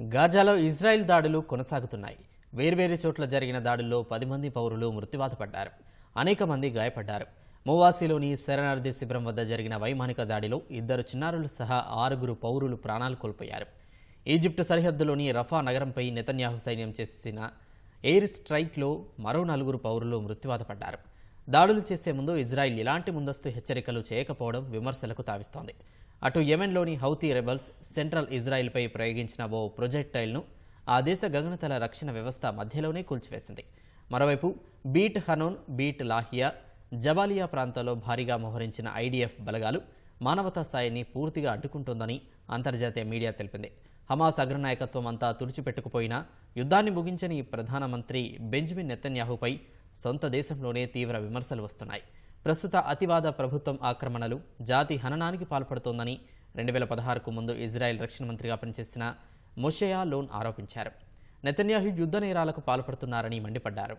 గాజాలో Israel దాడులు కొనసాగుతున్నాయి. వేర్వేరు చోట్ల జరిగిన దాడుల్లో పది మంది పౌరులు మృత్యువాత పడ్డారు. అనేక మంది గాయపడ్డారు. మూవాసిలోని శరణార్థి శిబిరం వద్ద జరిగిన వైమానిక దాడిలో ఇద్దరు చిన్నారులు సహా ఆరుగురు పౌరులు ప్రాణాలు కోల్పోయారు. ఈజిప్ట్ సరిహద్దులోని రఫా నగరంపై నెతన్యాహు సైన్యం చేసిన ఎయిర్ స్ట్రైక్లో మరో నలుగురు పౌరులు మృత్యువాత పడ్డారు. దాడులు చేసే ముందు ఇజ్రాయిల్ ఎలాంటి ముందస్తు హెచ్చరికలు చేయకపోవడం విమర్శలకు తావిస్తోంది. అటు యెమెన్లోని హౌతీ రెబల్స్ సెంట్రల్ ఇజ్రాయిల్పై ప్రయోగించిన ఓ ప్రొజెక్టైల్ను ఆ దేశ గగనతల రక్షణ వ్యవస్థ మధ్యలోనే కూల్చివేసింది. మరోవైపు Beit Hanoun Beit Lahia Jabalia ప్రాంతాల్లో భారీగా మోహరించిన ఐడిఎఫ్ బలగాలు మానవతా సాయాన్ని పూర్తిగా అడ్డుకుంటోందని అంతర్జాతీయ మీడియా తెలిపింది. హమాస్ అగ్రనాయకత్వం అంతా తుడిచిపెట్టుకుపోయినా యుద్ధాన్ని ముగించని ప్రధానమంత్రి బెంజమిన్ నెతన్యాహుపై సొంత దేశంలోనే తీవ్ర విమర్శలు వస్తున్నాయి. ప్రస్తుత అతివాద ప్రభుత్వం ఆక్రమణలు జాతి హననానికి పాల్పడుతోందని రెండు వేల పదహారుకు ముందు ఇజ్రాయెల్ రక్షణ మంత్రిగా పనిచేసిన మొషయా లోన్ ఆరోపించారు. నెతన్యాహు యుద్ధ నేరాలకు పాల్పడుతున్నారని మండిపడ్డారు.